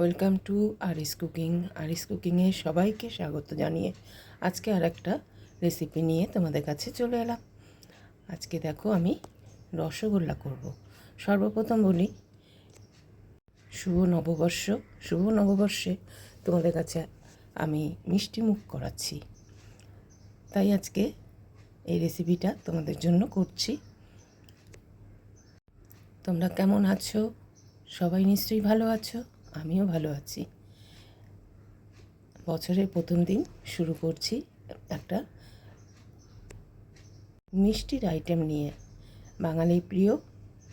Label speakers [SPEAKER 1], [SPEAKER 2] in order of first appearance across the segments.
[SPEAKER 1] Welcome to Aris cooking. Aris কুকিংয়ে সবাইকে স্বাগত জানিয়ে আজকে আর একটা রেসিপি নিয়ে তোমাদের কাছে চলে এলাম। আজকে দেখো আমি রসগোল্লা করব। সর্বপ্রথম বলি, শুভ নববর্ষ। শুভ নববর্ষে তোমাদের কাছে আমি মিষ্টি মুখ করাচ্ছি। তাই আজকে এই রেসিপিটা তোমাদের জন্য করছি। তোমরা কেমন আছো? সবাই নিশ্চয়ই ভালো আছো। আমিও ভালো আছি। বছরের প্রথম দিন শুরু করছি একটা মিষ্টির আইটেম নিয়ে। বাঙালির প্রিয়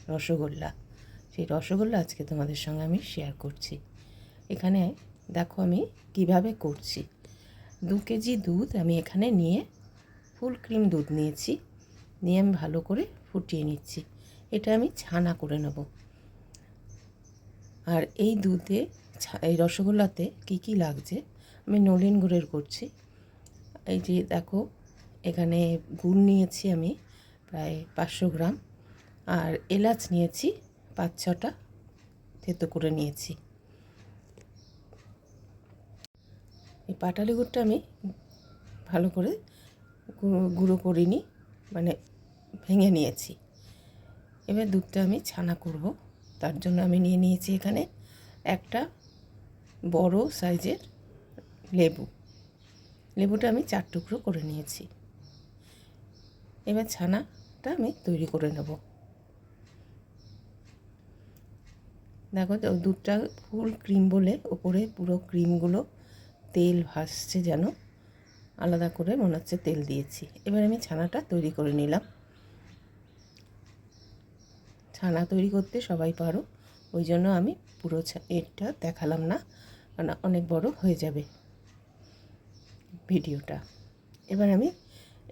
[SPEAKER 1] রসগোল্লা। সেই রসগোল্লা আজকে তোমাদের সঙ্গে আমি শেয়ার করছি। এখানে দেখো আমি কীভাবে করছি। দু কেজি দুধ আমি এখানে নিয়ে ফুল ক্রিম দুধ নিয়েছি। নিয়ে আমি ভালো করে ফুটিয়ে নিচ্ছি। এটা আমি ছানা করে নেব। আর এই দুধে এই রসগোল্লাতে কি কি লাগছে? আমি নলিন গুড়ের করছি। এই যে দেখো, এখানে গুড় নিয়েছি আমি প্রায় পাঁচশো গ্রাম। আর এলাচ নিয়েছি পাঁচ ছটা থেতো করে নিয়েছি। এই পাটালি গুড়টা আমি ভালো করে গুঁড়ো করিনি মানে ভেঙে নিয়েছি। এবার দুধটা আমি ছানা করব। তার জন্য আমি নিয়ে নিয়েছি এখানে একটা বড় সাইজের লেবু। লেবুটা আমি চার টুকরো করে নিয়েছি। এবার ছানাটা আমি তৈরি করে নেব। দেখো দুধটা ফুল ক্রিম বলে ওপরে পুরো ক্রিমগুলো তেল ভাসছে যেন। আলাদা করে মনে হচ্ছে তেল দিয়েছি। এবার আমি ছানাটা তৈরি করে নিলাম। ছানা তৈরি করতে সবাই পারো। ওই জন্য আমি পুরো এটা দেখালাম না অনেক বড় হয়ে যাবে ভিডিওটা। এবার আমি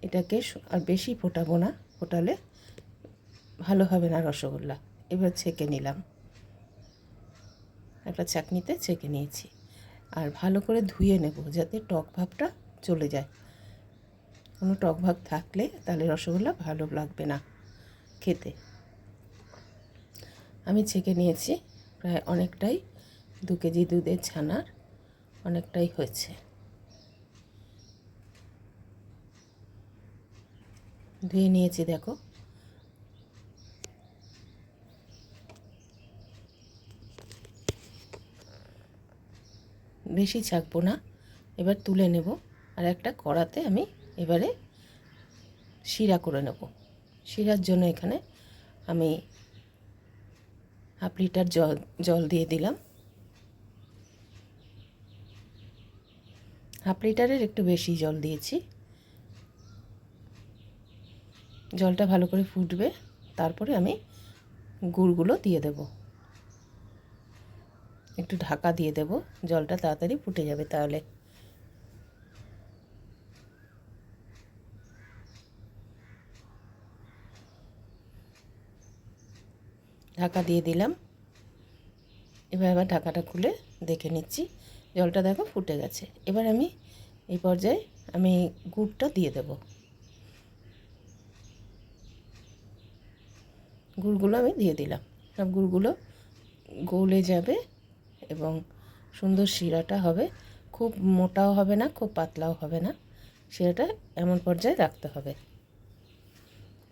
[SPEAKER 1] এটাকে আর বেশি ফোটাবো না, ফোটালে ভালো হবে না রসগোল্লা। এবার ছেঁকে নিলাম। একটা চাকনিতে ছেঁকে নিয়েছি। আর ভালো করে ধুয়ে নেব যাতে টক ভাবটা চলে যায়। কোনো টক ভাব থাকলে তাহলে রসগোল্লা ভালো লাগবে না খেতে। আমি ছেঁকে নিয়েছি প্রায় অনেকটাই, দু কেজি দুধের ছানার অনেকটাই হয়েছে। ধুয়ে নিয়েছি দেখো। বেশি ছাকবো না, এবার তুলে নেব আর একটা কড়াতে আমি এবারে শিরা করে নেব। শিরার জন্য এখানে আমি হাফ লিটার জল জল দিয়ে দিলাম। হাফ লিটারের একটু বেশি জল দিয়েছি। জলটা ভালো করে ফুটবে, তারপরে আমি গুড়গুলো দিয়ে দেব। একটু ঢাকা দিয়ে দেব, জলটা তাড়াতাড়ি ফুটে যাবে তাহলে। ঢাকা দিয়ে দিলাম। এবার আবার ঢাকাটা খুলে দেখে নিচ্ছি। জলটা দেখো ফুটে গেছে। এবার আমি এই পর্যায়ে আমি গুড়টা দিয়ে দেব। গুড়গুলো আমি দিয়ে দিলাম। সব গুড়গুলো গলে যাবে এবং সুন্দর শিরাটা হবে। খুব মোটাও হবে না, খুব পাতলাও হবে না। শিরাটা এমন পর্যায়ে রাখতে হবে।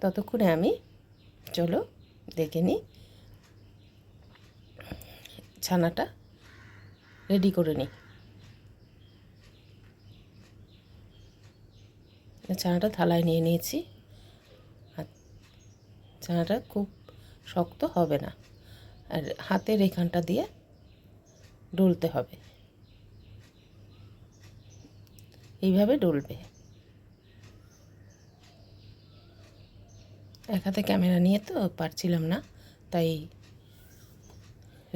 [SPEAKER 1] ততক্ষণে আমি, চলো দেখে নিই। ছানাটা রেডি করে নিই। ছানাটা থালায় নিয়ে নিয়েছি। আর ছানাটা খুব শক্ত হবে না। আর হাতের এখানটা দিয়ে ডলতে হবে। এইভাবে ডলবে। এক হাতে ক্যামেরা নিয়ে তো পারছিলাম না, তাই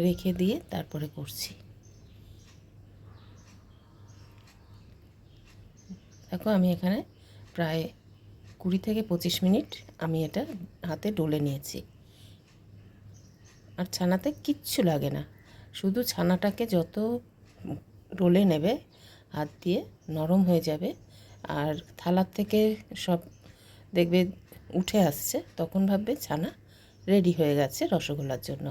[SPEAKER 1] রেখে দিয়ে তারপরে করছি। দেখো আমি এখানে প্রায় কুড়ি থেকে পঁচিশ মিনিট আমি এটা হাতে ডলে নিয়েছি। আর ছানাতে কিচ্ছু লাগে না। শুধু ছানাটাকে যত ডলে নেবে, হাত দিয়ে নরম হয়ে যাবে আর থালার থেকে সব দেখবে উঠে আসছে, তখন ভাববে ছানা রেডি হয়ে গেছে রসগোল্লার জন্য।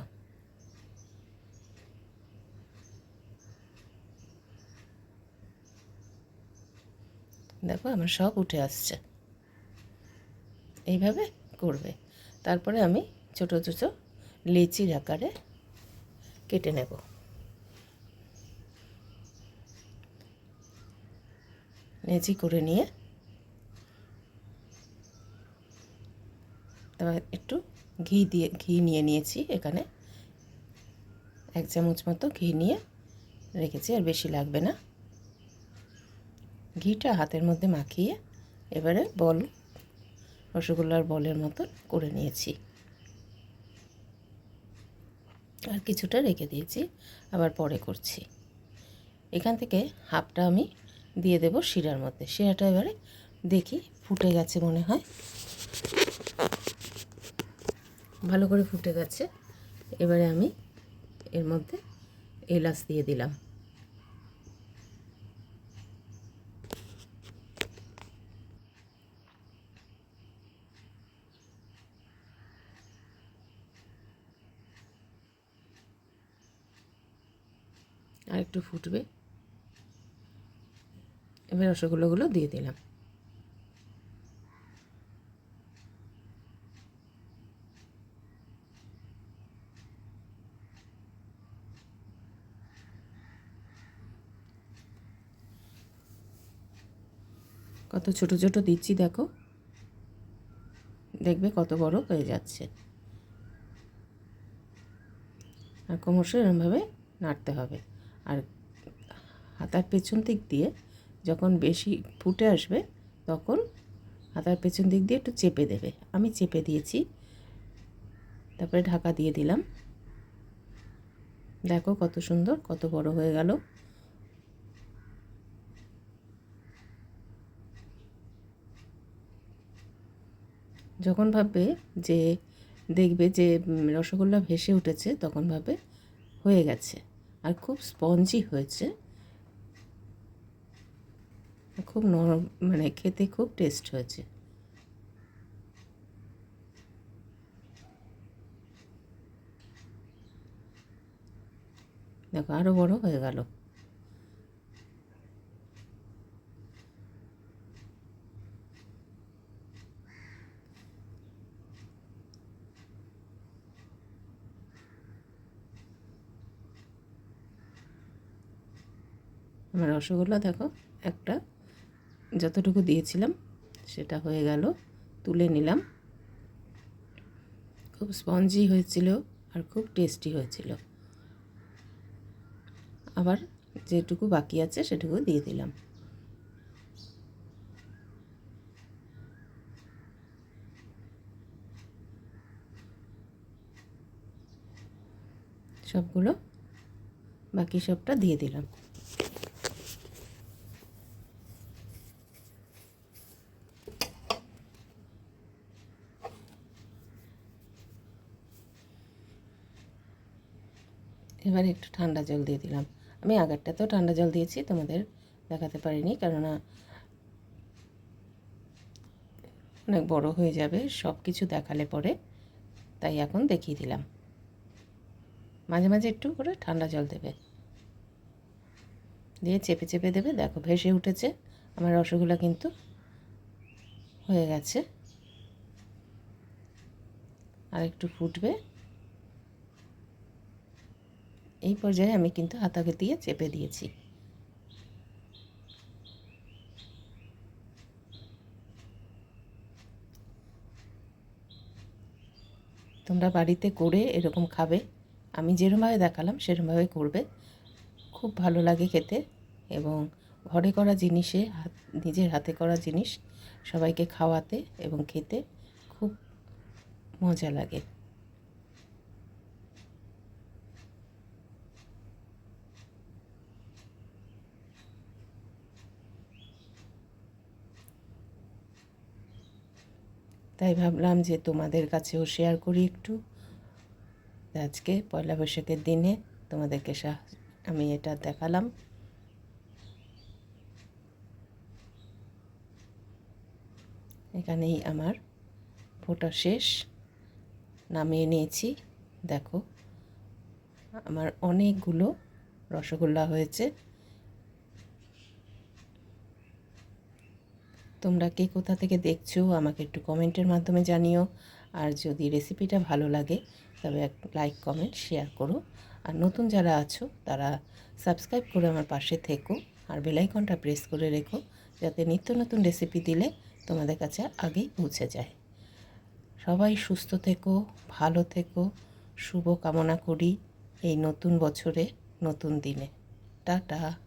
[SPEAKER 1] দেখো, আমার সব উঠে আসছে। এইভাবে করবে। তারপরে আমি ছোট ছোট লেচির আকারে কেটে নেব। লেচি করে নিয়ে তারপর একটু ঘি দিয়ে, ঘি নিয়ে নিয়েছি এখানে। এক চামচ মতো ঘি নিয়ে রেখেছি, আর বেশি লাগবে না। ঘিটা হাতের মধ্যে মাখিয়ে এবারে বল, রসগোল্লার বলের মতন করে নিয়েছি। আর কিছুটা রেখে দিয়েছি, আবার পরে করছি। এখান থেকে হাফটা আমি দিয়ে দেব শিরার মধ্যে। শিরাটা এবারে দেখি ফুটে গেছে মনে হয়। ভালো করে ফুটে গেছে। এবারে আমি এর মধ্যে এলাচ দিয়ে দিলাম আর একটু ফুটবে। এবার রসগোল্লাগুলো দিয়ে দিলাম। কত ছোট ছোট দিচ্ছি দেখো। দেখবে কত বড় হয়ে যাচ্ছে। আর ক্রমশ এরমভাবে নাড়তে হবে। আর হাতার পেছন দিক দিয়ে যখন বেশি ফুটে আসবে, তখন হাতার পেছন দিক দিয়ে একটু চেপে দেবে। আমি চেপে দিয়েছি। তারপরে ঢাকা দিয়ে দিলাম। দেখো কত সুন্দর, কত বড় হয়ে গেল। যখন ভাববে যে, দেখবে যে রসগোল্লা ভেসে উঠেছে, তখন ভাবে হয়ে গেছে। আর খুব স্পঞ্জি হয়েছে। খুব নরম মানে খেতে খুব টেস্ট হয়েছে। দেখো আরও বড় হয়ে গেল। আমার রসগোল্লা দেখো, একটা যতটুকু দিয়েছিলাম সেটা হয়ে গেল, তুলে নিলাম। খুব স্পঞ্জি হয়েছিল আর খুব টেস্টি হয়েছিল। আবার যেটুকু বাকি আছে সেটুকু দিয়ে দিলাম। সবগুলো বাকি সবটা দিয়ে দিলাম। এবারে একটু ঠান্ডা জল দিয়ে দিলাম। আমি আগেরটাতেও ঠান্ডা জল দিয়েছি, তোমাদের দেখাতে পারিনি, কেননা অনেক বড় হয়ে যাবে সব কিছু দেখালে পরে, তাই এখন দেখিয়ে দিলাম। মাঝে মাঝে একটু করে ঠান্ডা জল দেবে। দিয়ে চেপে চেপে দেবে, দেখো ভেসে উঠেছে, আমার রসগোল্লা কিন্তু হয়ে গেছে। আর একটু ফুটবে। এই পর্যায়ে আমি কিন্তু হাতাকে দিয়ে চেপে দিয়েছি। তোমরা বাড়িতে করে এরকম খাবে। আমি যেরমভাবে দেখালাম, সেরমভাবে করবে। খুব ভালো লাগে খেতে এবং ঘরে করা জিনিসে, হাত, নিজের হাতে করা জিনিস সবাইকে খাওয়াতে এবং খেতে খুব মজা লাগে। তাই ভাবলাম যে তোমাদের কাছেও শেয়ার করি একটু। আজকে পয়লা বৈশাখের দিনে তোমাদেরকে আমি এটা দেখালাম। এখানেই আমার ফোটা শেষ। নামিয়ে নিয়েছি, দেখো। আমার অনেকগুলো রসগোল্লা হয়েছে। তোমরা কে কোথা থেকে দেখছ, আমাকে একটু কমেন্টের মাধ্যমে জানিও। আর যদি রেসিপিটা ভালো লাগে, তবে এক লাইক, কমেন্ট, শেয়ার করো। আর নতুন যারা আছো, তারা সাবস্ক্রাইব করে আমার পাশে থেকো। আর বেলাইকনটা প্রেস করে রেখো, যাতে নিত্য নতুন রেসিপি দিলে তোমাদের কাছে আগেই পৌঁছে যায়। সবাই সুস্থ থেকো, ভালো থেকো শুভ কামনা করি এই নতুন বছরে, নতুন দিনে। টাটা।